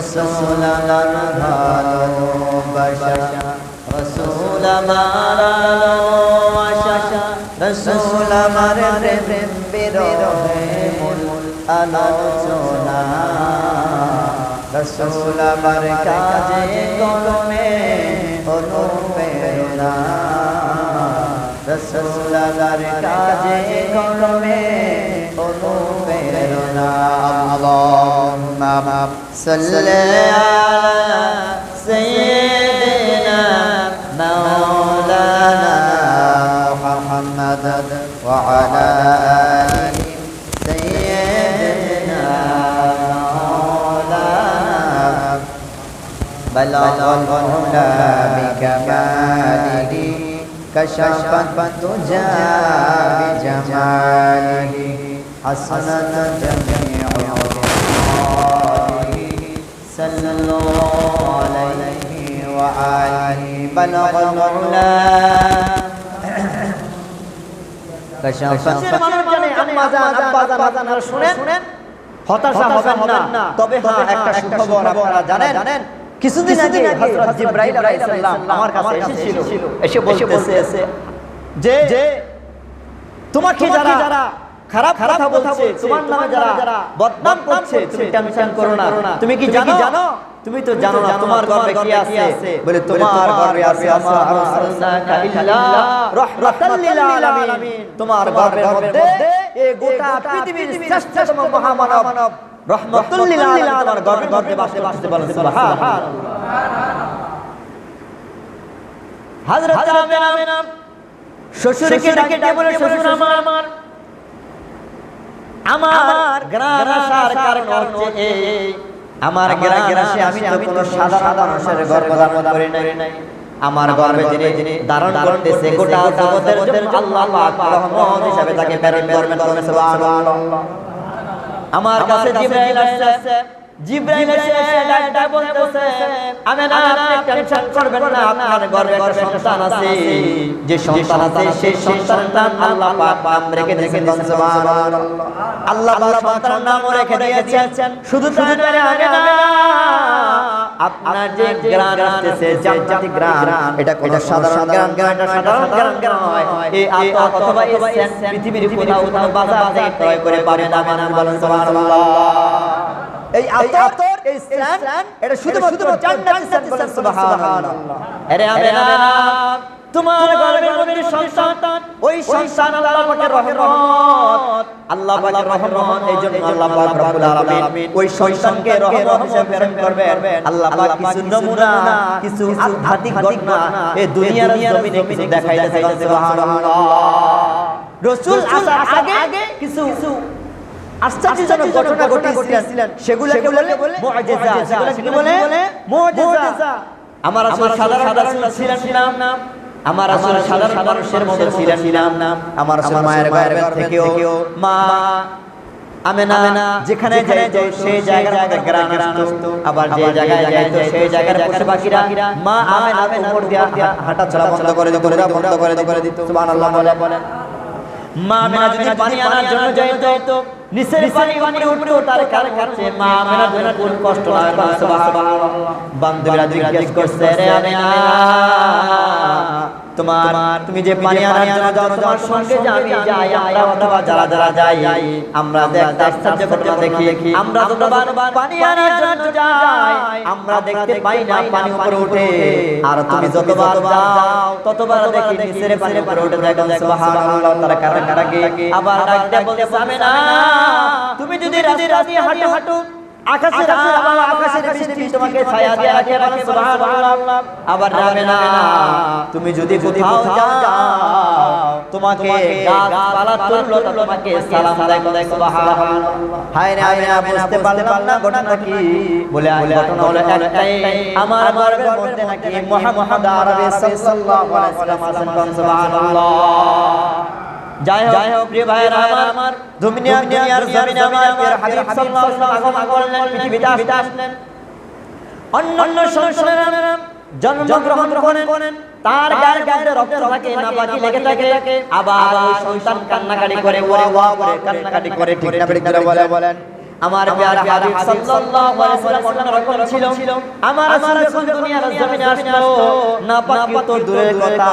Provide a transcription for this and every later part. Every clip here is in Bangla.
আমার ভালোবাসা রসুল আমার আশা রসুল আমার প্রেম বিরহে মূল আলোচনা রসুল আমার কাজে কলমে অনুপ্রেরণা রসুল আমার কাজে কলমে অনুপ্রেরণা আল্লাহুম্মা إماما صل على سيدنا مولانا محمد وعلى سيدنا مولانا. بلغ الهدى بكماله كشفت الدجى بجماله. حسنة جميلة صلى الله عليه وآله بلغ العلا كشف শুনেন হতাশা হবেন না তবে হ্যাঁ একটা সুখবর আপনারা জানেন কিছুদিন আগে হযরত জিবরাইল আলাইহিস সালাম আমার কাছে এসেছিল এসে বলতেছে যে যে তোমাকে যারা খারাপ কথা বলছে তোমার নামে যারা বদনাম করছে তুমি টেনশন করো না তুমি কি জানো জানো তুমি তো জানো না তোমার গর্বে কি আছে বলে তোমার গর্বে আছে আমা আরসালনাকা ইল্লা রাহমাতাল লিল আলামিন তোমার গর্বের মধ্যে এই গোটা পৃথিবীর শ্রেষ্ঠতম মহামানব রহমাতুল লিল আলামিন তোমার গর্বের মধ্যে বাস করতে বলেন সুবহানাল্লাহ হযরত আমিনা শ্বশুরকে ডেকে বলে শ্বশুর আমার আমার গ্রাম আসার কারণ হচ্ছে এই। আমার গ্রাম আসে আমি তো কোনো সাধারণ মানুষের গর্ব ধারণ করি নাই। আমার গর্বে যিনি যিনি ধারণ করতেছে গোটা জগতের জন্য আল্লাহ পাক রহমত হিসাবে তাকে প্রেরণ করবেন করবেন সুবহানাল্লাহ। আমার কাছে জিবরাইল আসছে। জিবরাইল এসে ডাক্তার বলতেছে আমি না আপনি টেনশন করবেন না আপনার গর্ভে একটা সন্তান আছে। যে সন্তান আছে সেই সন্তানটা আল্লাহ পাক নাম রেখে দিয়েছেন সুবহানাল্লাহ। আল্লাহ পাক সন্তানের নাম রেখে দিয়েছেন। শুধু তাই নয় আমি না আপনার যে গ্রাম আসতেছে জান্নাতি গ্রাম এটা কোনো সাধারণ গ্রাম গ্রাম এটা সাধারণ গ্রাম নয়। এই আত অথবা এই পৃথিবীর কোথাও কোনো বাজার ক্রয় করে পাবে না আমি নাম বলেন সুবহানাল্লাহ। এই আতর এই স্যান এটা শুধুমাত্র জান্নাতি স্যান বলেন সুবহানাল্লাহ। আরে আমি তোমার গর্ভের মধ্যে সন্তান ওই সন্তান আল্লাহ পাকের রহমত। আল্লাহ পাকের রহমত এই জন্য আল্লাহ পাক রব্বুল আলামিন ওই সন্তানকে রহমত হিসেবে প্রেরণ করবেন। আল্লাহ পাক কিছু নমুনা কিছু আধ্যাত্মিক ঘটনা এই দুনিয়ার জমিনে কিছু দেখাইতে চাইছে সুবহানাল্লাহ। রাসূল আসার আগে কিছু আশ্চর্যজনক ঘটনা ঘটিয়েছিলেন। সেগুলোকে বলে মুআজিজা সেগুলোকে বলে মুআজিজা আমার আসলে সাধারণ সাধারণ ছিলেন না। আমার আসলে সাধারণ মানুষের মতো ছিলেন না। আমার আসলে মায়ের গর্ভে থেকেও মা আমেনা যেখানে যাইতো সেই জায়গার মধ্যে গ্রাম আসতো। আবার যে জায়গায় যাইতো সেই জায়গার পশু পাখিরা মা আমেনা উপর দিয়া হাঁটা চলা বন্ধ করে দিত বন্ধ করে করে দিত। সুবহানাল্লাহ বলেন মা আমেনা যদি পানি আনার জন্য যাইতো নিচের পানি উপরে উঠতো তার কারণ হচ্ছে মা আমেনার জন্য কোন কষ্ট না সুবহানাল্লাহ বান্ধবীরা জিজ্ঞেস করছে রে আমেনা তোমার তুমি যে পানি আনার জন্য যাও তোমার সঙ্গে যে আমি যাই আমরা অথবা যারা যারা যাই আমরা দেখতে আশ্চর্য ঘটনা দেখি আমরা যতবার পানি আনার জন্য যাই আমরা দেখতে পাই না পানি উপরে ওঠে আর তুমি যতবার যাও ততবার দেখি নিচের পানি উপরে ওঠে দেখো সুবহানাল্লাহ তারা কারা কারা আবার ডাকতে বলতে পাবে না। তুমি যদি রাস্তা দিয়ে হাঁটো হাঁটো আকাশের আকাশের বৃষ্টি তোমাকে ছায়া দিয়ে রাখে বলে সুবহানাল্লাহ। আবার যাবে তুমি যদি কোথাও যাও তোমাকে গাছপালা তুললো তোমাকে সালাম দেয় সুবহানাল্লাহ। হায় রে আমি বুঝতে পারলাম না ঘটনা কি? বলে ঘটনা হলো একটাই। আমার গর্বের মধ্যে নাকি মুহাম্মদ আরবি সাল্লাল্লাহু আলাইহি ওয়াসাল্লাম আছেন সুবহানাল্লাহ। যাই হোক প্রিয় ভাইরা আমার দুনিয়া দুনিয়ার জমিনে আমার হাবিব সাল্লাল্লাহু আলাইহি ওয়াসাল্লাম আগমন পৃথিবীতে আসলেন। অন্য অন্য সন্তানেরা জন্মগ্রহণ করেন। তার গায়ের গায়ে রক্ত থাকে না বাকি লেগে থাকে। আবার সন্তান কান্নাকাটি করে ওরে ওয়া করে কান্নাকাটি করে ঠিক না বলে বলেন। আমার প্যারা হাবিব সাল্লাল্লাহু আলাইহি ওয়াসাল্লাম অন্যরকম ছিল। আমার রাসূল যখন দুনিয়ার জমিনে আসলো না পাকি তো দূরের কথা।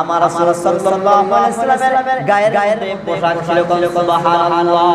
আমার রাসূল সাল্লাল্লাহু আলাইহি ওয়াসাল্লামের গায়ের গায়ের পোশাক ছিল সুবহানাল্লাহ।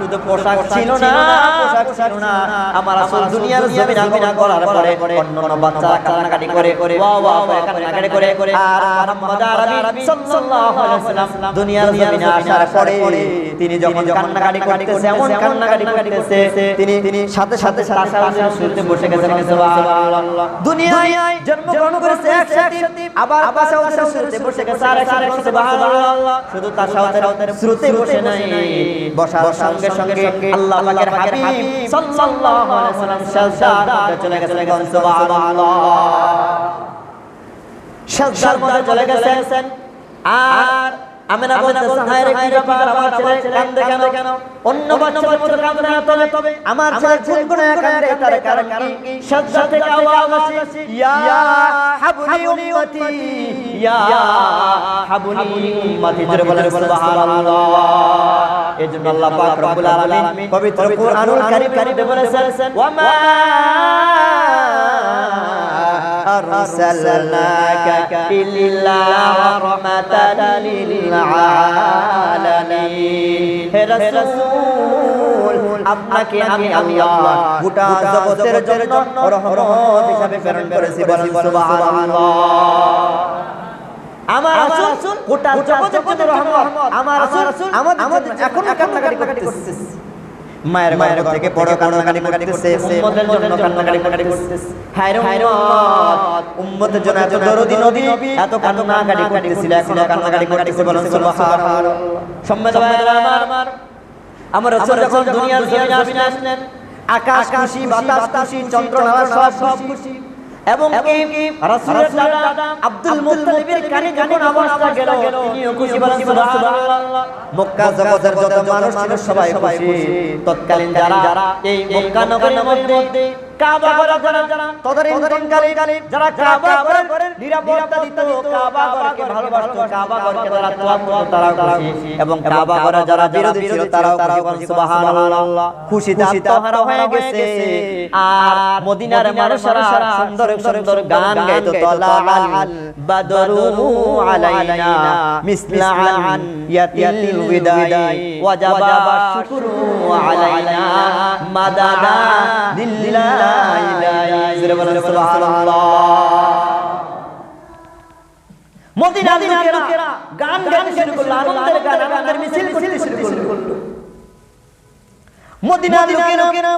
শুধু পোশাক ছিল না পোশাক ছিল না। আমার রাসূল দুনিয়ার জমিনে আগমন করার পরে অন্যান্য বাচ্চারা কান্নাকাটি করে করে। ওয়া ওয়া করে কান্নাকাটি করে। করে। আর মুহাম্মদ আরবি সাল্লাল্লাহু আলাইহি ওয়াসাল্লাম দুনিয়ার জমিনে আসার পরে তিনি যখন কান্নাকাটি করতেছে এমন কান্নাকাটি করতেছে তিনি তিনি সাথে সাথে তাসাউদের শুনতে বসে গেছেন সুবহানাল্লাহ। দুনিয়ায় জন্মগ্রহণ করেছে একসাথে আবার তাসাউদের শুনতে বসে গেছে আর একসাথে সুবহানাল্লাহ। শুধু তাসাউদের শ্রুতে বসে নাই। বসার সঙ্গে সঙ্গে আল্লাহ পাকের হাবিব সাল্লাল্লাহু আলাইহি ওয়াসাল্লাম সাজদার চলে গেছেন সুবহানাল্লাহ। সাজদার মধ্যে চলে গেছেন। আর আমেনা বলতেছেন হায় রে কি ব্যাপার আমার ছেলে কান্দে কেন? কেন? অন্য বাচ্চাদের মতো কান্দে না তবে আমার ছেলে কোন কোন কান্দে তার কারণ কি? সাজদা থেকে আওয়াজ আসে ইয়া হাবলি উম্মতি ইয়া হাবলি উম্মতি জোরে বলেন সুবহানাল্লাহ। এজন্য আল্লাহ পাক রব্বুল আলামিন পবিত্র কুরআনুল কারীমে বলেছেন ওয়া মা أرسلناك إلا رحمة للعالمين হে রাসূল আপনাকে আমি আল্লাহ গোটা জগতের জন্য রহমত হিসাবে প্রেরণ করেছি বলেন সুবহানাল্লাহ আমার রাসূল গোটা জগতের জন্য রহমত আমার রাসূল আমাদের এখন কান্নাকাটি করতেছে মায়ের মায়ের থেকে বড় কান্নাকাটি করতেছে উম্মতের জন্য কান্নাকাটি করতেছে। হায়রে উম্মত! উম্মতের জন্য এত দরদি নবী এত কান্নাকাটি করতেছিল এখন কান্নাকাটি করতেছে বলেন সুবহানাল্লাহ। সম্মানিত ভাইরা আমার আমার। রাসূল যখন দুনিয়ার জমিনে আসলেন আকাশ খুশি বাতাস খুশি চন্দ্র নারা সব খুশি। এবং আব্দুল মুত্তালিবের কানে যখন আওয়াজটা গেল তিনিও খুশি বলেন সুবহানাল্লাহ। মক্কা জগতের যত মানুষ ছিল সবাই খুশি। তৎকালীন যারা এই মক্কা নগরের মধ্যে কাবা ঘরে যারা যারা যারা কাবা ঘরের নিরাপত্তা দিত কাবা ঘরকে ভালোবাসতো কাবা ঘরকে তারা তোয়াব করতো তারাও খুশি। এবং কাবা ঘরে যারা বিরোধী ছিল তারাও খুশি সুবহানাল্লাহ। খুশিতে আত্মহারা হয়ে গেছে। আর মদিনার মানুষেরা সুন্দর সুন্দর গান গাইতো তলাআল বাদরু আলাইনা মিসলাআন ইয়াতিল বিদাই ওয়াজাবা শুকরু আলাইনা। বলেন সুবহানাল্লাহ মদিনার লোকেরা গান গান শুরু করল, আনন্দের গান, আনন্দের মিছিল করতে শুরু করল। মদিনার লোকেরা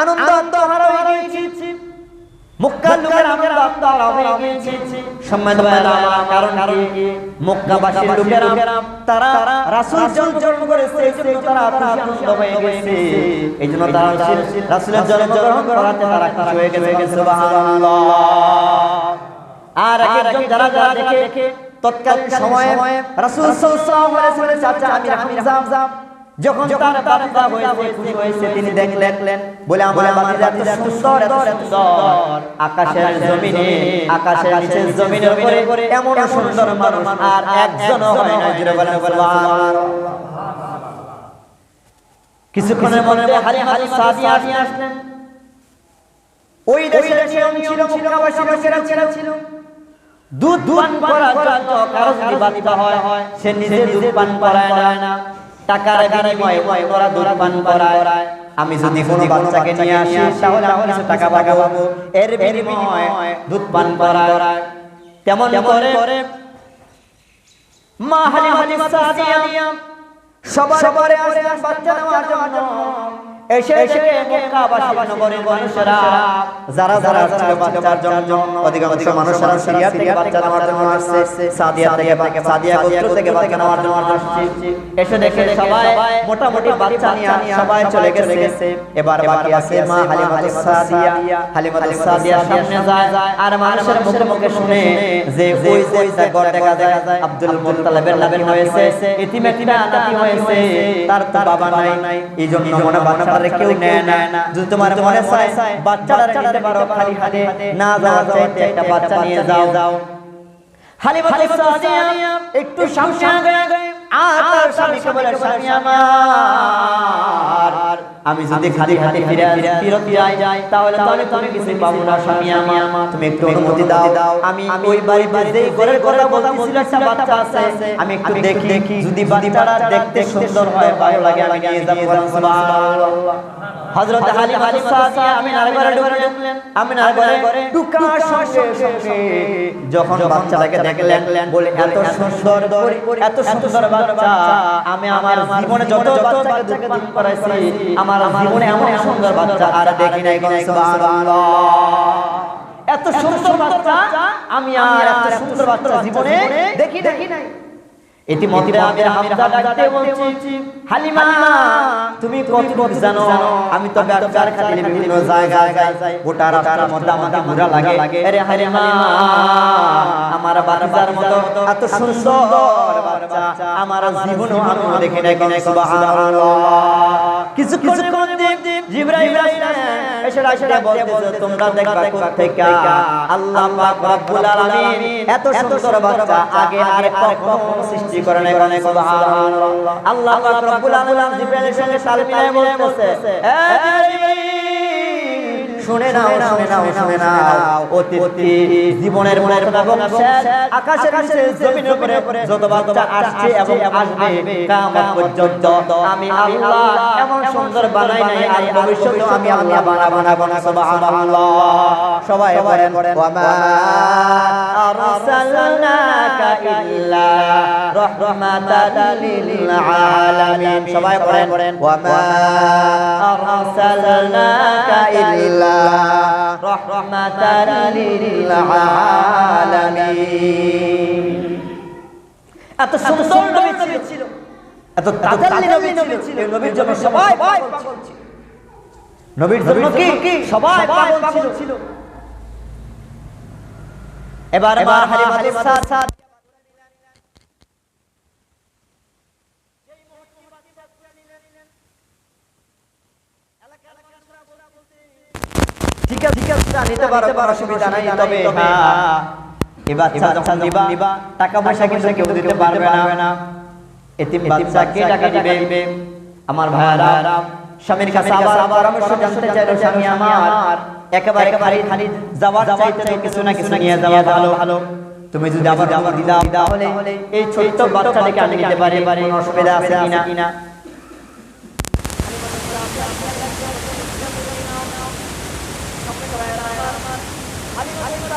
আনন্দ আত্মহারা হয়ে মক্কার লোকের আনন্দ আত্মহারা হয়ে গিয়েছে সম্মানিত আমার কারণ মক্কাবাসীর লোকেরা তারা রাসূল জন্ম করেছে এইজন্য তারা আনন্দ হয়ে গেছে। এইজন্য তারা রাসূলের জন্মগ্রহণ করাতে তারা খুশি হয়ে গেছে সুবহানাল্লাহ। আর একজন যারা যারা দেখে তৎকালীন সময়ে রাসূল সাল্লাল্লাহু আলাইহি ওয়াসাল্লাম চাচা আমির হামজা যখন তার বাচ্চা হয়েছে খুশি হয়েছে তিনি দেখলেন বলে আমার বাচ্চা এত সুন্দর এত সুন্দর আকাশের জমিনে আকাশের নিচের জমিনের উপরে এমন সুন্দর মানুষ আর একজনও হয় না জুড়ে বলেন সুবহানাল্লাহ কিছুক্ষণের মধ্যে হালি হালি সাদিয়া আসলেন। ওই দেশের নিয়ম ছিল মক্কাবাসী লোকেরা ছিল। দুধ পান করার জন্য কারও যদি বাচ্চা হয়। সে নিজে দুধ পান করায় না। টাকার বিনিময়ে ওরা দুধ পান করায়। আমি যদি কোনো বাচ্চাকে নিয়ে আসি তাহলে আমি কিছু টাকা পাবো। এর বিনিময়ে দুধ পান করায়। তেমন করে? মা হালিমা সাদিয়া। সবার সবারে আসে বাচ্চা নেওয়ার জন্য। এসে এসে মক্কাবাসী নগরীর মানুষেরা যারা যারা ছিল বাচ্চার জন্য অধিকাংশ মানুষেরা সিরিয়া থেকে বাচ্চা নেওয়ার জন্য আসছে সাদিয়া থেকে সাদিয়া গোত্র থেকে বাচ্চা নেওয়ার জন্য আসছে। এসে দেখে সবাই মোটামুটি বাচ্চা নিয়ে সবাই চলে গেছে। এবার বাকি আছে মা হালিমা সাদিয়া। হালিমা সাদিয়া সামনে যায় আর মানুষের মুখে মুখে শুনে যে ওই যে ঘর দেখা যায় আব্দুল মুত্তালিবের নামে হয়েছে ইতিমে নাতি হয়েছে। তার বাবা নাই এই জন্য মনে বাচ্চারা কেউ নেয় না। যদি তোমার মনে চায় বাচ্চারা নিতে পারো খালি হাতে না যাওয়ার চাইতে একটা বাচ্চা নিয়ে যাও। যাও। একটু সামনে আগে। আর তার স্বামীকে বলে স্বামী আমার আমি যদি খালি হাতে ফিরে ফিরত যাই তাহলে তাহলে তুমি কিছু পাবো না স্বামী আমার। তুমি একটু অনুমতি দাও। দাও। আমি ওই বাড়ি বাড়িতে ঘরের কথা বলতেছিল একটা বাচ্চা আছে। আমি একটু দেখি দেখি যদি বাড়ি দেখতে সুন্দর হয় ভালো লাগে আমি নিয়ে যাব সুবহানাল্লাহ হযরত হালিমা সাদিয়া আমি নারগরে ঢুকলেন। আমি নারগরে ঢুকার সঙ্গে সঙ্গে যখন বাচ্চাটাকে দেখলেন বলে এত সুন্দর এত সুন্দর বাচ্চা আমি আমার জীবনে যত বাচ্চাকে দুধ করাইছি আমার জীবনে এমন সুন্দর বাচ্চা আর দেখি নাই কোন সুবহানাল্লাহ এত সুন্দর বাচ্চা আমি আর এত সুন্দর বাচ্চা জীবনে দেখি দেখি নাই। ইতিমধ্যে আমি হামজা ডাকতে বলছি। হালিমা তুমি কতটুক জানো? আমি তো ব্যবসার খাতিরে বিভিন্ন জায়গায় যাই। গোটা রাস্তার মধ্যে আমাকে ঘোরা লাগে। আরে হালিমা আমার বাচ্চার মতো এত সুন্দর বাচ্চা। আমার জীবনে আমি দেখে নাই কোন সুবহানাল্লাহ। কিছু কিছু জিবরাইল এসে বলতেছে তোমরা দেখবা কোথেকে আল্লাহ পাক রব্বুল আলামিন এত সুন্দর বাচ্চা আগে আর কখনো সৃষ্টি করে নাই কোন সুবহানাল্লাহ। আল্লাহ পাক রব্বুল আলামিন জিবরাইলের সঙ্গে তাল মিলায় বলতেছে এ জিবরাইল! শুনে নাও শুনে নাও শুনে নাও অতি অতি জীবনের মনের এবং আকাশের নিচে জমিনের উপরে যত বাচ্চা আসছে এবং আসবে কিয়ামত পর্যন্ত আমি আল্লাহ এমন সুন্দর বানাই নাই আর ভবিষ্যতে আমি আল্লাহ বানাবো না বানা সুবহানাল্লাহ। সবাই বলেন ওয়া মা আরসালনাকা ইল্লা রাহমাতাল লিল আলামিন। সবাই বলেন ওয়া মা আরসালনাকা ইল্লা লিল আলামিন এত সুন্দর নবী ছিল। এত তাজাল্লি নবী ছিল। নবীর জন্য সবাই পাগল ছিল। নবীর জন্য কি? সবাই পাগল ছিল। এবার এবার হালিমা হালিমা ঠিক আছে ঠিক আছে নিতে পারো কোনো অসুবিধা নাই তবে হ্যাঁ এবার যখন নিবা টাকা পয়সা কিন্তু কেউ দিতে পারবে না এতিম বাচ্চাকে টাকা দিবে আমার ভাইয়ারা স্বামীর কাছে আবার আবার পরামর্শ জানতে চাইলো স্বামী আমার একেবারে খালি খালি যাওয়ার চাইতে তো কিছু না কিছু নিয়ে যাওয়া ভালো ভালো তুমি যদি আবার আবার দিদা তাহলে এই ছোট্ট বাচ্চাটাকে আমি নিতে পারি কোনো অসুবিধা আছে কিনা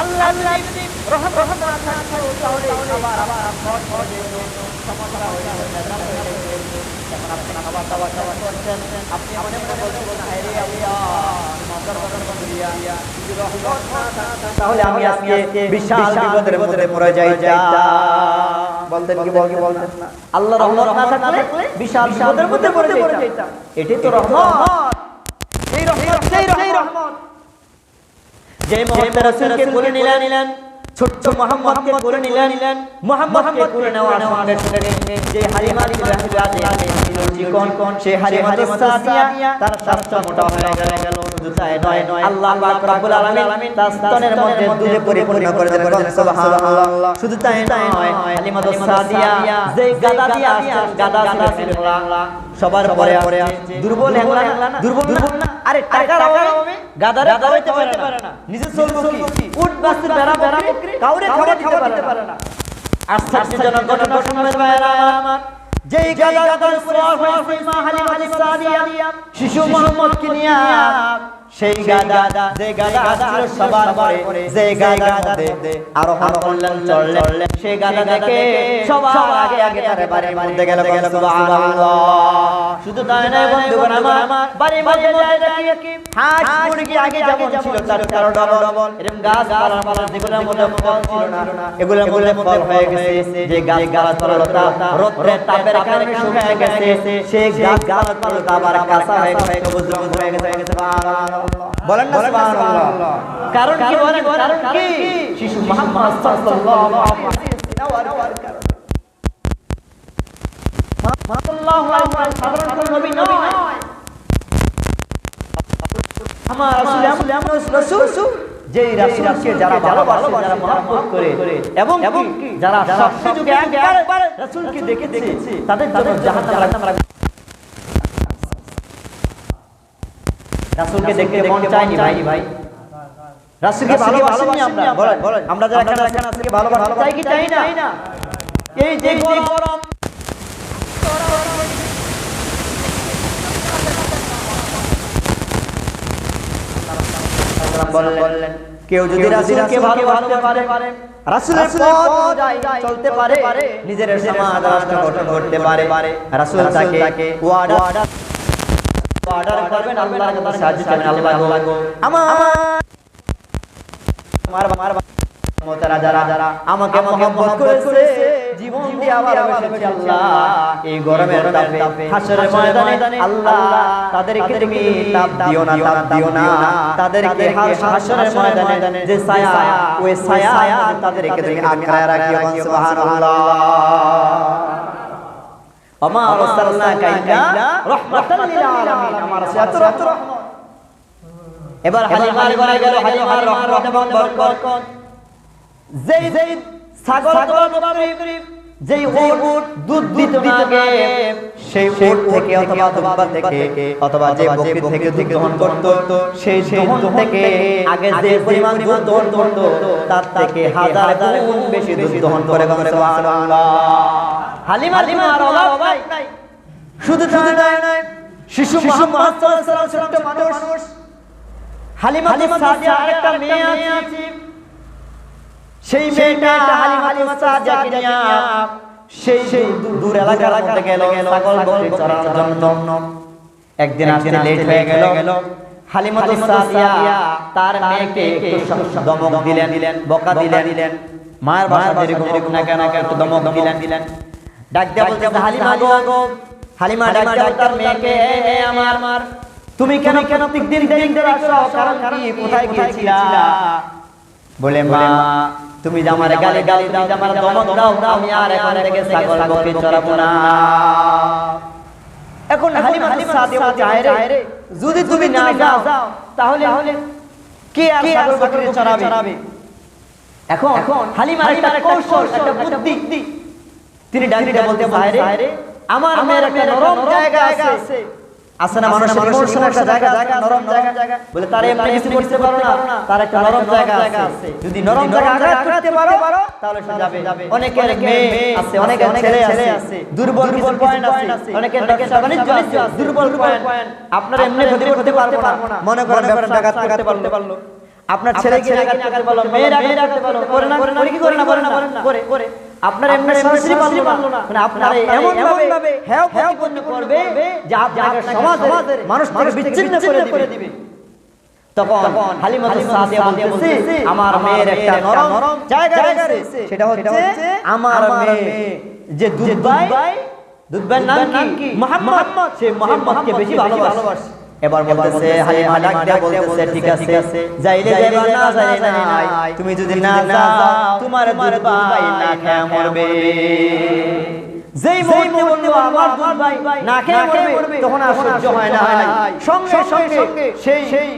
আল্লাহ যদি রহমত রহমত না থাকতো তাহলে আবার আবার সমস্যা হয়ে আপনি খাবার দাবার দাবার করছেন। আপনি মনে মনে বলছেন। হায় তাহলে আমি আজকে বিশাল বিপদের মধ্যে পড়ে যাই বলতেন কি বল কি বলতেন না। আল্লাহ রহমত না থাকলে বিশাল বিপদের মধ্যে পড়ে যাইতাম এটাই তো রহমত এই রহমত সেই রহমত যে মুহাম্মদ রাসূলকে করে নিলেন ছোট্ট মুহাম্মদকে করে নিলেন মুহাম্মদকে করে নেওয়ার সঙ্গে সঙ্গে যে হালিমা ছিল চিকন কোন সেই হালিমা সাদিয়া তার স্বাস্থ্য মোটা হয়ে গেল শুধু তাই নয় নয় আল্লাহ পাক রব্বুল আলামিন তার স্তনের মধ্যে দুধে পরিপূর্ণ করে দিলেন সুবহানাল্লাহ। শুধু তাই নয় হালিমা সাদিয়া যে গাদা দিয়ে আসছেন গাদা ছিল সবার পরে দুর্বল হ্যাংলা না? দুর্বল না। আরে টাকার অভাবে গাদারে খাওয়াইতে পারে না। নিজে চলবো কি উট বাসে বেড়া বেড়া কাউরে খাবার দিতে পারে না। আশ্চর্যজনক ঘটনা শুনবেন ভাইরা আমার। যেই গাদা গাদার হয়েছে মা হালিমা সাদিয়া। শিশু মোহাম্মদ কে নিয়ে সেই গাদা, যে গাদা ছিল সবার পরে যে মধ্যে আরোহণ করলেন, চললেন, সেই গাদা দেখে সবার আগে আগে তার বাড়ির মধ্যে গেল গেল শুধু তাই নয়, বন্ধুগণ আমার, বাড়ির মধ্যে যায় দেখি হাঁস মুরগি আগে যেমন ছিল, তার তেরো ডবল এরকম গাছ গাছপালা যেগুলোর মধ্যে ফল ছিল না এগুলোর মধ্যে ফল হয়ে গেছে, যে গাছ গাছপালা লতা রোদ্রের তাপের কারণে শুকিয়ে গেছে, সেই গাছ গাছপালা আবার কাঁচা হয়ে গেছে, সবুজ সবুজ হয়ে গেছে গেছে, সুবহানাল্লাহ। বলেন না সুবহানাল্লাহ। কারণ কি বলেন? কারণ কি? শিশু মুহাম্মদ সাল্লাল্লাহু আলাইহি ওয়াসাল্লাম। সাল্লাল্লাহু আলাইহি ওয়াসাল্লাম সাধারণ কোনো নবী নয়। আমার রাসূল এমন রাসূল যেই রাসূলকে যারা ভালোবাসে যারা মহব্বত করে এবং এবং যারা সত্য যুগে একবার রাসূলকে দেখেছে তাদের জন্য জাহান্নাম রাখা রাসূলকে দেখতে মন চায়নি ভাই। ভাই। রাসূলকে আমরা। বলেন বলেন আমরা যারা এখানে আছেন রাসূলকে ভালোবাসি চাই কি চাই না? এই যে গরম। বললেন কেউ যদি রাসূলকে ভালোবাসতে পারে রাসূলের পথ চলতে পারে। নিজের সমাজ রাষ্ট্র গঠন করতে পারে। রাসূল তাকে ওয়াদা অর্ডার করবেন আল্লাহর কাছে সাহায্য চাইবেন আল্লাহ গো আমার আমার আমার মোতারা যারা যারা আমাকে মহব্বত করেছে জীবন দিয়ে আবার এসেছে আল্লাহ। এই গরমের তাপে হাসরের ময়দানে আল্লাহ তাদেরকে তুমি তাপ দিও না তাপ দিও না। তাদেরকে হাসরের ময়দানে যে ছায়া ওই ছায়া তাদেরকে তুমি আঁকড়ায় রাখিও সুবহানাল্লাহ। ওমা আরসালনাকা ইল্লা রাহমাতাল লিল আমার সাথে রহমত এবার হালিমার ঘরে গেল হালিমার রহমত এবং বরকত। যেই যেই ছাগল যেই উট দুধ দিত আগে সেই উট থেকে অথবা অথবা থেকে অথবা যে বকরি থেকে দুধ দহন করত সেই দহন থেকে আগে যে পরিমাণ দুধ দহন করত তার থেকে হাজার গুণ বেশি দুধ দহন করে করে সুবহানাল্লাহ। হালিমা হালিমা আর অভাব নাই। শুধু শিশু মুহাম্মদ সাল্লাল্লাহু আলাইহি মানুষ। হালিমা হালিমা সাদিয়া মেয়ে আছে। সেই মেয়েটা হালিমা সাদিয়াকে নিয়ে সেই সেই দূর এলাকার মধ্যে গেল। চরানোর জন্য। একদিন আসতে লেট হয়ে গেল। হালিমা সাদিয়া তার মেয়েকে একটু দমক দিলেন। দিলেন। বকা দিলেন। দিলেন। মায়ের বাসা যেরকম না কেন একটু দমক দিলেন। দিলেন। ডাক হালিমা গো হালিমা ডাক তার মেয়েকে আমার আমার তুমি কেন কেন দিন দিন আসো? কারণ কি? কোথায় গিয়েছিলা? বলে মা তুমি যে আমার গালে গালি দাও আমার দমক দাও আমি আর এখন থেকে ছাগল চড়াবো না। এখন হালিমা সাথে রে। যদি তুমি না যাও তাহলে তাহলে কে আর ছাগল বকরি চড়াবে? এখন এখন হালিমার একটা কৌশল একটা বুদ্ধি। তিনি ডাইরেক্ট বলতে বাইরে আমার মেয়ের একটা নরম জায়গা আছে। আছে। না মানুষের ইমোশনাল একটা জায়গা জায়গা নরম জায়গা। বলে তার এমনি কিছু করতে পারো না তার একটা নরম জায়গা আছে। যদি নরম জায়গা আঘাত করতে পারো তাহলে সে যাবে। অনেকের মেয়ে আছে অনেকের ছেলে আছে। দুর্বল দুর্বল পয়েন্ট আছে। অনেকের ব্যবসা বাণিজ্য আছে। দুর্বল পয়েন্ট আপনার এমনি ক্ষতি করতে পারব না। মনে করেন ব্যবসা আঘাত করতে পারল। আপনার ছেলে আঘাত করতে পারল মেয়ের আঘাত করতে পারল করে না করে কি করে না করে না করে করে আপনার এমনি সরাসরি পারল না। মানে আপনার এমন ভাবে হেয় প্রতিপন্ন করবে যে আপনাকে সমাজের মানুষ মানুষ বিচ্ছিন্ন করে দিবে। তখন হালিমাতু সাদিয়া বলতেছে আমার মেয়ের একটা নরম জায়গা রয়েছে। সেটা হচ্ছে আমার মেয়ে। যে দুধবাই দুধবাইয়ের নাম কি? মোহাম্মদ। সে মোহাম্মদকে বেশি ভালোবাসে। এবার বলতেছে হালিমা ডাক দেয়া বলতেছে ঠিক আছে যাইলে যাইবা না যাইলে নাই। তুমি যদি না যাও তোমার দুধবাই না খেয়ে মরবে। যেই মুহূর্তে বলল আমার দুধবাই না খেয়ে মরবে তখন আর সহ্য হয় না সঙ্গে সঙ্গে সেই সেই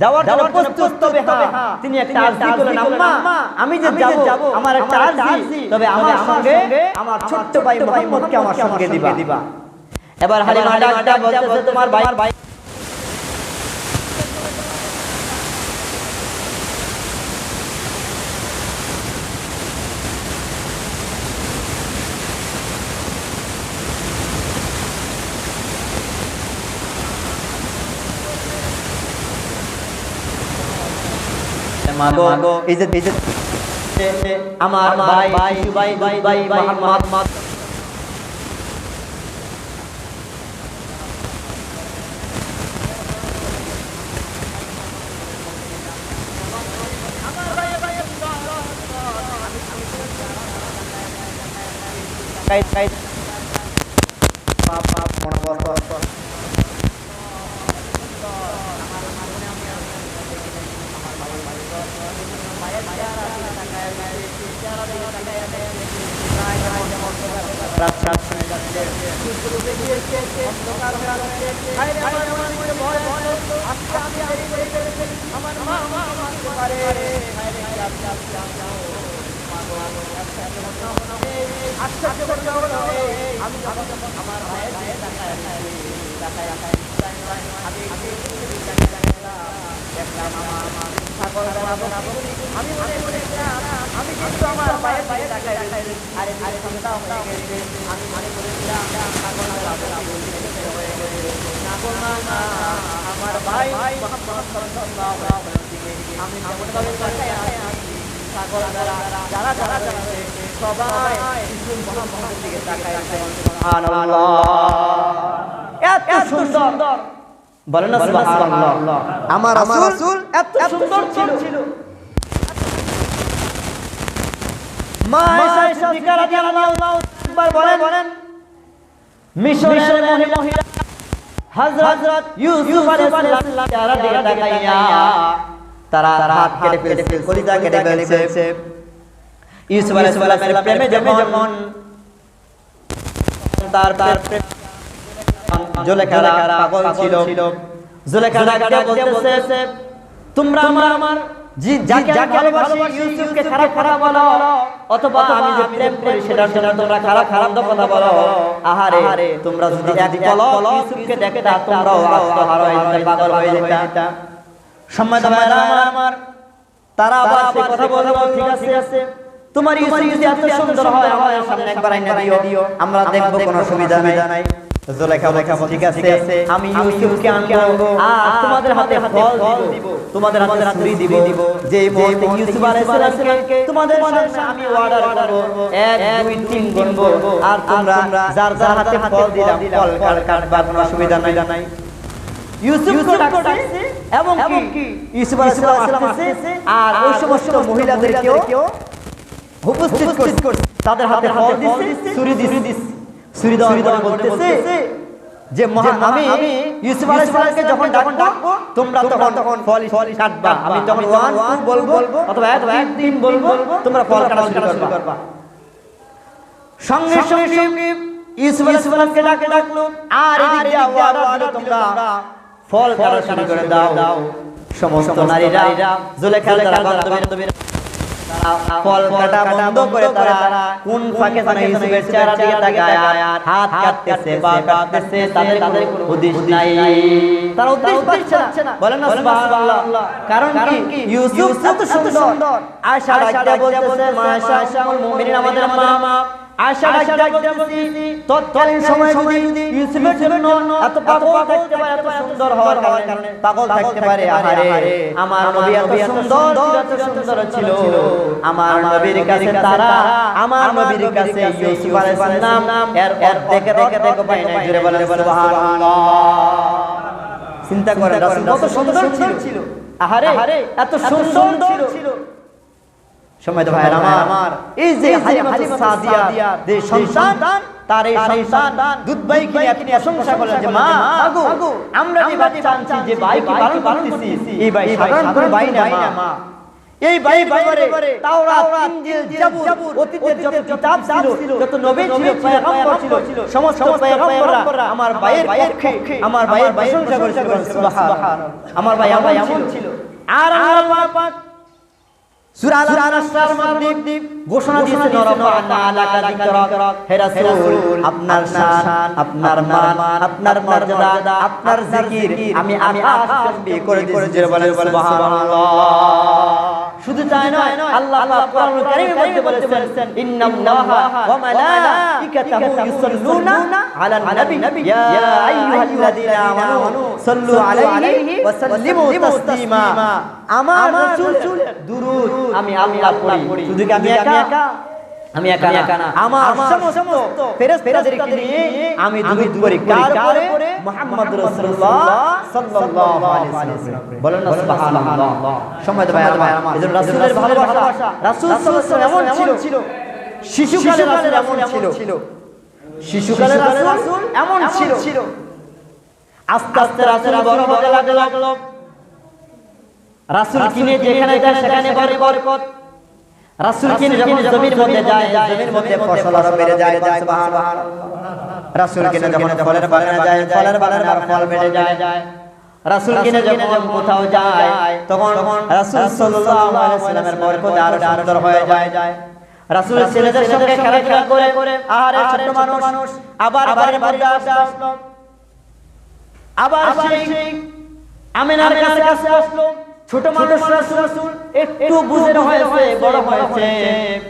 দেওয়ার জন্য প্রস্তুত তবে হ্যাঁ তিনি একটা আরজি করলেন আম্মা আমি যে যাব আমার একটা আরজি তবে আমার সঙ্গে আমার ছোট্ট ভাই মোহাম্মদকে আমার সঙ্গে দিবা। এবার হালিমা ডাক বলতেছে তোমার ভাই মা গো এই যে এই যে আমার ভাই ভাই ভাই ভাই ভাই মোহাম্মদ কাই কাই বাপ বাপ মনে বসো রাত রাত শুনে যাচ্ছে আমার মা মা আমার পারে আশ্চর্য করতে হলো আমি যখন আমার মায়ের দিকে তাকায় তাকায় দেখলাম আমার ছাগল আমি মনে করেছিলাম আমি কিন্তু আমার মায়ের দিকে তাকায় আরে আরে সন্তান হয়ে আমি মনে করেছিলাম ছাগল হয়ে আমার ভাই দিকে আমি ছাগল যারা যারা যারা সবাই দিকে তাকায় এত সুন্দর। বলেন না সুবহানাল্লাহ। আমার রাসূল এত সুন্দর ছিল। মা আয়েশা সিদ্দিকা রাদিয়াল্লাহু আকবার বলেন। বলেন। মিশরের মহিলা হযরত ইউসুফ আলাইহিস সালাম তারা হাত কেটে ফেলছে কলিজা কেটে ফেলছে। ইউসুফ আলাইহিস প্রেমে যেমন তার তার জুলেখারা পাগল ছিল জুলেখারা ডাকতে বলতেছে তোমরা আমার আমার জি যাকে ভালোবাসি ইউসুফকে খারাপ খারাপ বলো অথবা আমি যে প্রেম করি সেটার জন্য তোমরা খারাপ খারাপ কথা বলো আহারে তোমরা যদি এক বলো ইউসুফকে দেখে তোমরাও আত্মহারা হয়ে যেতে পাগল হয়ে যেতে সম্মানিত আমার তারা আবার কথা বলব ঠিক আছে তোমার ইউসুফ যদি এত সুন্দর হয় আমাদের সামনে একবার আইনা দিও। আমরা দেখব কোনো সুবিধা নাই। জুলেখা লেখা ঠিক আছে আমি ইউসুফকে আনব। আর তোমাদের হাতে ফল দিব। তোমাদের হাতে ছুরি দিব। যে মুহূর্তে ইউসুফ আলাইহিস সালামকে তোমাদের সামনে আমি অর্ডার করব। এক দুই তিন গুনবো আর তোমরা যার যার হাতে ফল দিলাম ফল কাট কাটবা কোনো সুবিধা নাই। ইউসুফ ডাকছে এবং কি? ইউসুফ আলাইহিস সালাম আসছে আর ওই সমস্ত মহিলাদেরকেও উপস্থিত করছে। তাদের হাতে ফল দিচ্ছে ছুরি দিচ্ছে ছুরি বলতেছে যে আমি ইউসুফ আলাইহিস সালামকে যখন ডাকবো তোমরা তখন তখন ফল ফল কাটবা। আমি যখন ওয়ান বলব অথবা এক এক দিন বলব তোমরা ফল কাটা শুরু করবা। সঙ্গে সঙ্গে ইউসুফ আলাইহিস সালামকে ডাকে ডাকলো। আর এদিকে তোমরা ফল কাটা শুরু করে দাও। সমস্ত নারীরা জুলেখা বান্ধবীরা ফল কাটা বন্ধ করে তারা কোন ফাঁকে যেন ইউসুফের চেহারা দিকে তাকায় হাত কাটতেছে বা কাটতেছে তাদের তাদের উদ্দেশ্য নাই। তারা উদ্দেশ্য পাচ্ছে না। বলেন না। সুবহানাল্লাহ। কারণ কি? ইউসুফ এত সুন্দর। আয়েশা ডাকতে বলতেছে মাশা মুমিনিন আমাদের মা বলতেছি তৎকালীন সময় যদি ইউসুফের জন্য এত পাগল থাকতে পারে এত সুন্দর হওয়ার কারণে পাগল থাকতে পারে আহারে আমার নবী এত সুন্দর এত সুন্দর ছিল আমার নবীর কাছে তারা আমার নবীর কাছে ইউসুফ আলাইহিস সালাম এর অর্ধেকের অর্ধেক পায় না বলেন সুবহানাল্লাহ। চিন্তা করে রাসূল কত সুন্দর ছিল। আহারে এত সুন্দর ছিল। সময় তো ভাইরা আমার। এই যে যে সন্তান তার এই সন্তান দুধ ভাই কিনে প্রশংসা করলেন যে মা আমরা যে বাচ্চা আনছি যে ভাই কি পালন করতেছি এই ভাই সাধারণ কোনো ভাই না মা। এই ভাই ব্যাপারে তাওরাত ইনজিল জাবুর অতীতের যত কিতাব ছিল যত নবী ছিল পয়গম্বর ছিল সমস্ত পয়গম্বররা আমার ভাইয়ের পক্ষে আমার ভাইয়ের প্রশংসা করেছিল সুবহানাল্লাহ। আমার ভাই আমার এমন ছিল। আর আল্লাহ পাক সূরা মধ্যে ঘোষণা হে রাসূল আপনার শান আপনার মান আপনার মর্যাদা আপনার জিকির। আমি আমি আকাশ করে দিয়েছি সুবহানাল্লাহ। শুধু তাই নয় আল্লাহ পাক কোরআনুল কারীমের মধ্যে বলেছেন ইন্নাল্লাহা ওয়া মালাইকাতাহু ইউসাল্লুনা আলান নবী। ইয়া আইয়ুহাল্লাযীনা আমানু সাল্লু আলাইহি ওয়া সাল্লিমু তাসলিমা। আমার রাসূল দুরূদ। আমি আল্লাহ পড়ি। শুধু কি আমি একা? আমি একা একা না। আমার সমস্ত ফেরেশতাদেরকে নিয়ে আমি দুরূদ পড়ি কার পরে মুহাম্মদ রাসূলুল্লাহ সাল্লাল্লাহু আলাইহি ওয়াসাল্লাম বলেন না সুবহানাল্লাহ। সময় ভাই আমার। এজন্য রাসূলের ভালোবাসা। রাসূল সাল্লাল্লাহু আলাইহি এমন ছিল। শিশুকালে রাসূল এমন ছিল। শিশুকালে রাসূল এমন ছিল। আস্তে আস্তে রাসূল বড় হতে লাগল। রাসূল কিনে যেখানে যায় সেখানে বরকত। রাসূল কিনে যখন জমির মধ্যে যায় জমির মধ্যে ফসল আরও বেড়ে যায় সুবহানাল্লাহ। রাসূল কিনে যখন ফলের বাগানে যায় ফলের বাগানে আর ফল বেড়ে যায়। রাসূল কিনে যখন কোথাও যায় তখন রাসূল সাল্লাল্লাহু আলাইহি ওয়াসাল্লামের বরকত আরও সুন্দর হয়ে যায়। রাসূল ছেলেদের সঙ্গে খেলাধুলা করে করে আহারে ছোট মানুষ আবার বাড়ির মধ্যে আসলো। আবার সেই আমিনার কাছে আসলো। ছোট মানুষ রাসূল একটু বুঝের হয়েছে বড় হয়েছে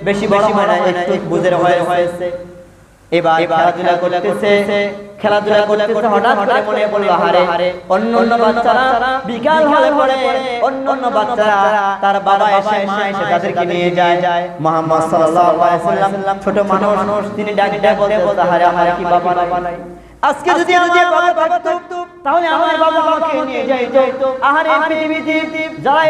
বেশি বড় হয় না একটু বুঝের হয়েছে। এবার খেলাধুলা করতেছে খেলাধুলা করতেছে হঠাৎ করে মনে পড়ল হারে অন্য অন্য বাচ্চারা বিকাল হলে পরে অন্য অন্য বাচ্চারা তার বাবা এসে মা এসে তাদেরকে নিয়ে যায়। যায়। মুহাম্মদ সাল্লাল্লাহু আলাইহি ওয়াসাল্লাম ছোট মানুষ তিনি ডাক ডাক বলতে হারে আমার কি বাবা নাই? আজকে যদি আমার বাবা থাকতো তাহলে আমার বাবা আমাকে নিয়ে যাইতো। আহারে পৃথিবীতে যারা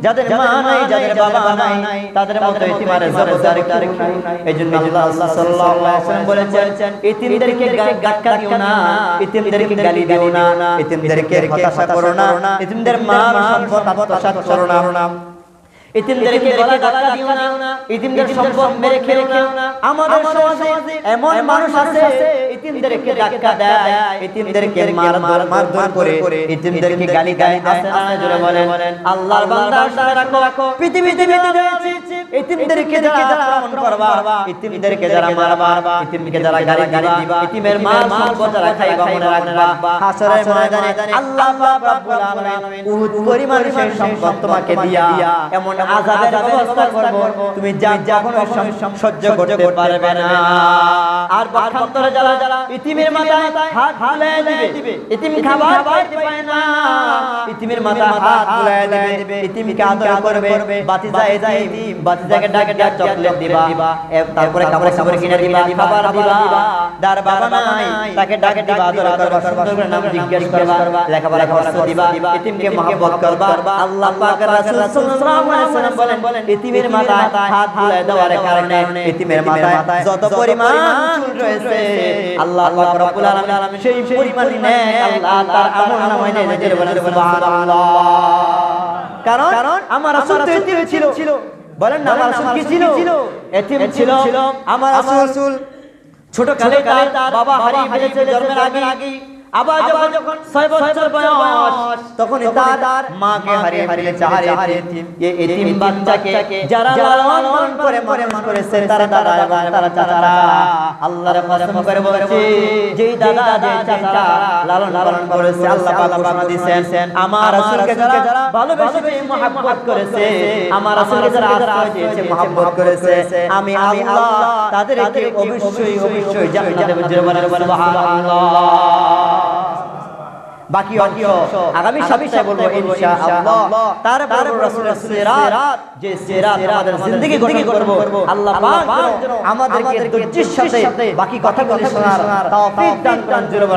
যাদের মা নাই যাদের বাবা নাই তাদের মতো জবরদারি নাই। এইজন্য আল্লাহ সাল্লাল্লাহু আলাইহি ওয়াসাল্লাম বলেছেন এতিমদেরকে গা- গাক্কা দিও না এতিমদেরকে গালি দিও না এতিমদেরকে হতাশা করো না এতিমদের মা সম্পদ আত্মসাৎ করো না। ইতিমদেরকে গলা ধাক্কা দিও না ইতিমদের সম্পদ মেরে খেও না। আমাদের সমাজে এমন মানুষ আছে ইতিমদেরকে ধাক্কা দেয় ইতিমদেরকে মার মার মারধর করে ইতিমদেরকে গালি দেয় আছে না জোরে বলেন। আল্লাহর বান্দা শুনে রাখো পৃথিবীতে রয়েছে ইতিমদেরকে যারা আক্রমণ করবা ইতিমদেরকে যারা মারবা ইতিমকে যারা গালি দিবা ইতিমের মাল সম্পদ যারা খাইবা মনে রাখবা। হাসরের ময়দানে আল্লাহ পাক রব্বুল আলামিন উহুদ পরিমাণ সম্পদ তোমাকে দিয়া এমন আযাবের ব্যবস্থা করব। তুমি যা সহ্য করতে পারবে না। আর পক্ষান্তরে যারা যারা ইতিমের মাথায় হাত বুলায় দিবে ইতিম খাবার পাইতে পায় না। ইতিমের মাথায় হাত বুলায় দিবে ইতিমকে আদর করবে বাতিজা ইতিম বাতিজাকে ডাকে ডাক চকলেট দিবা তারপরে কাপড় কাপড় কিনে দিবা খাবার দিবা যার বাবা নাই তাকে ডাকে দিবা আদর করবা সুন্দর করে নাম জিজ্ঞেস করবা লেখাপড়া খরচ দিবা ইতিমকে মহব্বত করবা আল্লাহ পাক রাসূল সাল্লাল্লাহু আলাইহি বলেন ইতিমের মাথায় হাত বুলায় দেওয়ার কারণে ইতিমের মাথায় যত পরিমাণ চুল রয়েছে আল্লাহ পাক রব্বুল আলামিন সেই পরিমাণ নেক আল্লাহ তার আমল নামায় নিজের বলেন সুবহানাল্লাহ। কারণ কারণ আমার রাসূল ছিল? বলেন না আমার রাসূল কি ছিল? এতিম ছিল আমার রাসূল ছোট কালে তার বাবা হারিয়ে ফেলেছে জন্মের আগে আবার যখন যখন ছয় বছর বয়স তখন তার মাকে হারিয়ে ফেলেছে হারিয়ে এতিম এই এতিম বাচ্চাকে যারা লালন পালন করে মানুষ করেছে তারা দাদা এবং তারা আল্লাহর কসম করে বলছে যেই দাদা যে চাচারা লালন পালন করেছে আল্লাহ পাক ঘোষণা দিয়েছেন আমার রাসূলকে যারা ভালোবেসে মহব্বত করেছে আমার রাসূলকে যারা আশ্রয় দিয়েছে মহব্বত করেছে আমি আল্লাহ তাদেরকে অবশ্যই অবশ্যই জান্নাতে সুবহানাল্লাহ বাকি অংশ। আগামী সপ্তাহে বলব ইনশাআল্লাহ। তারপর রাসূলের সিরাত। যে সিরাত আমাদের জিন্দেগি গঠন করব। আল্লাহ পাক যেন আমাদেরকে ধৈর্যের সাথে বাকি কথা শোনার তৌফিক দান করেন। জোরে বলেন